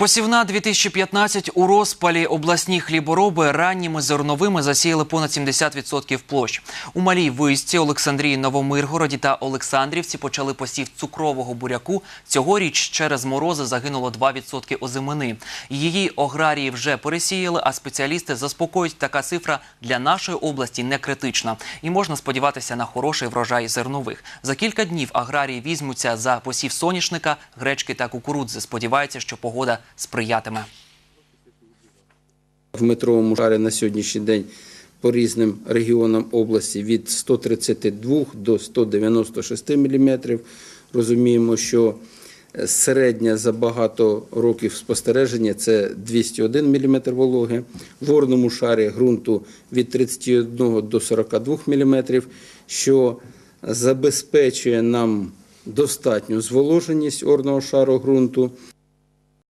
Посівна 2015 у розпалі обласні хлібороби ранніми зерновими засіяли понад 70% площ. У Малій Висці, Олександрії, Новомиргороді та Олександрівці почали посів цукрового буряку. Цьогоріч через морози загинуло 2% озимини. Її аграрії вже пересіяли, а спеціалісти заспокоюють, така цифра для нашої області не критична. І можна сподіватися на хороший врожай зернових. За кілька днів аграрії візьмуться за посів соняшника, гречки та кукурудзи. Сподіваються, що погода сприятиме. В метровому шарі на сьогоднішній день по різним регіонам області від 132 до 196 мм. Розуміємо, що середня за багато років спостереження це 201 мм вологи. В орному шарі ґрунту від 31 до 42 мм, що забезпечує нам достатню зволоженість орного шару ґрунту.